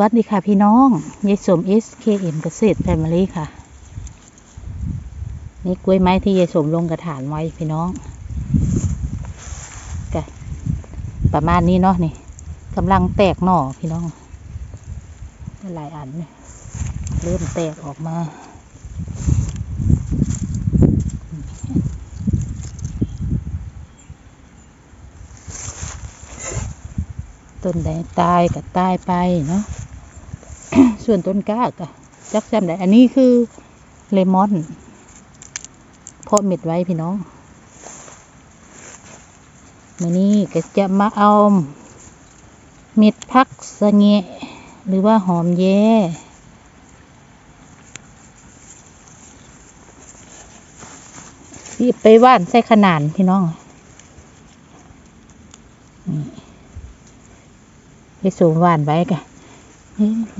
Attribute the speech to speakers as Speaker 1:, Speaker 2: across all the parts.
Speaker 1: วัสดีค่ะพี่น้องยายสม SKM เกษตรแฟมิลี่ค่ะ นี่กล้วยไม้ที่ยายสมลงกระถานไว้พี่น้องกประมาณนี้เนาะนี่กำลังแตกหน่อพี่น้องหลายอันเนี่ยเริ่มแตกออกมาต้นใดตายก็ตายไปเนาะ ส่วนต้นกล้าก็จักแซมได้ อันนี้คือเลมอน เพาะเม็ดไว้พี่น้องมื่อนี้ก็จะมาเอาเม็ดพักสะเงะหรือว่าหอมแย่ที่ไปว่านใส่ขนานพี่น้องไปสูงหวานไว้กะนี่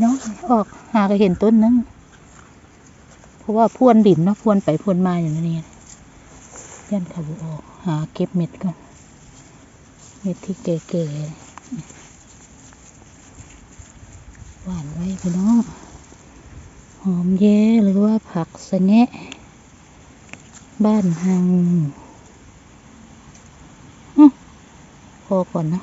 Speaker 1: น้องออกหาก็เห็นต้นนึงเพราะว่าพรวนดินเนาะพรวนไปพรวนมาอย่างนี้ยันเขาบออก หาเก็บเม็ดก่อนเม็ดที่เก๋ๆหวานไว้พี่น้องหอมแย่หรือว่าผักสะแงะ บ้านหังออพอก่อนนะ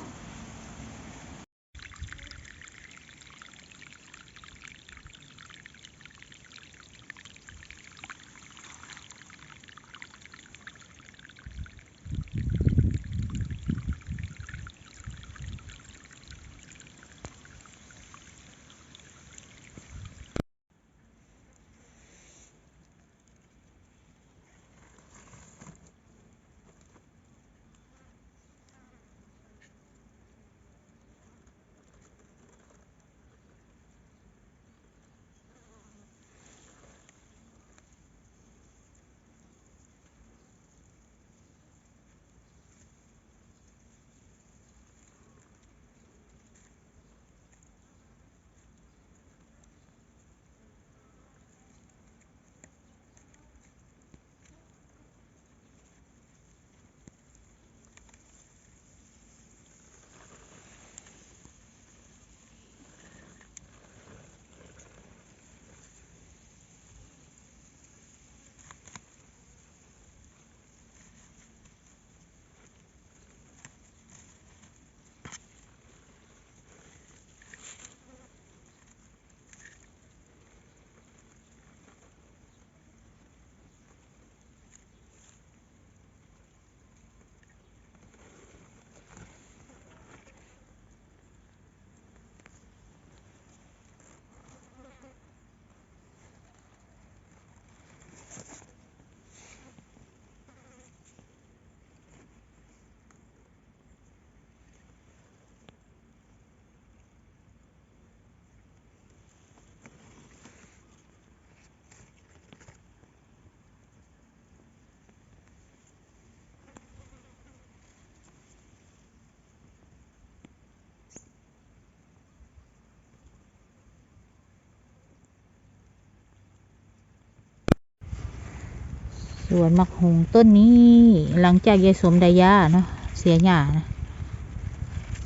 Speaker 1: สวนมักหงต้นนี้หลังจากยายสมดายาเนาะเสียหญ้านะ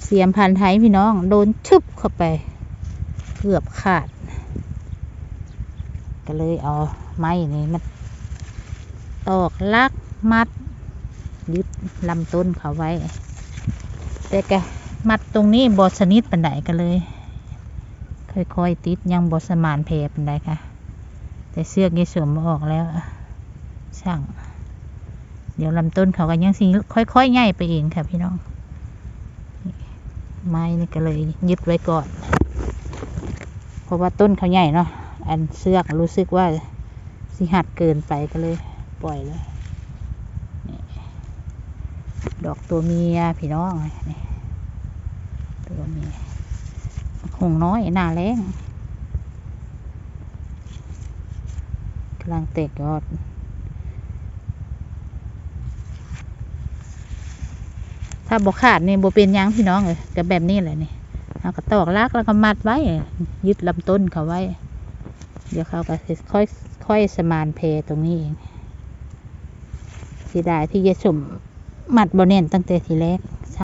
Speaker 1: เสียมพันไทยพี่น้อง โดนชึบเข้าไป เกือบขาด ก็เลยเอาไม้นี่มันตอกลักมัด ยึดลำต้นเขาไว้ แต่กะมัดตรงนี้บอสนิทปันไดกันเลย ค่อยๆติดยังบอสมานเพปันไดค่ะ แต่เสื้อกยายสมออกแล้ว ช่าง เดี๋ยวลำต้นเขาก็ยังสิค่อยๆใหญ่ไปเองค่ะพี่น้อง ไม้นี่ก็เลยยึดไว้ก่อน เพราะว่าต้นเขาใหญ่เนาะ อันเสือกรู้สึกว่าสิหัดเกินไปก็เลย ปล่อยเลย ดอกตัวเมียพี่น้องนี่ตัวเมียหงน้อยหน้าแรงกำลังเตกยอด ถ้าบกขาดนี่บเป็นยังพี่น้องเลยก็แบบนี้แหละนี่เอาก็ตอกลากแล้วก็มัดไว้ ยึดลำต้นเขาไว้ เดี๋ยวเขาก็ค่อยค่อยสมานเพตรงนี้เองสีดายที่ยะสมมัดบอเน่นตั้งแต่ทีแรก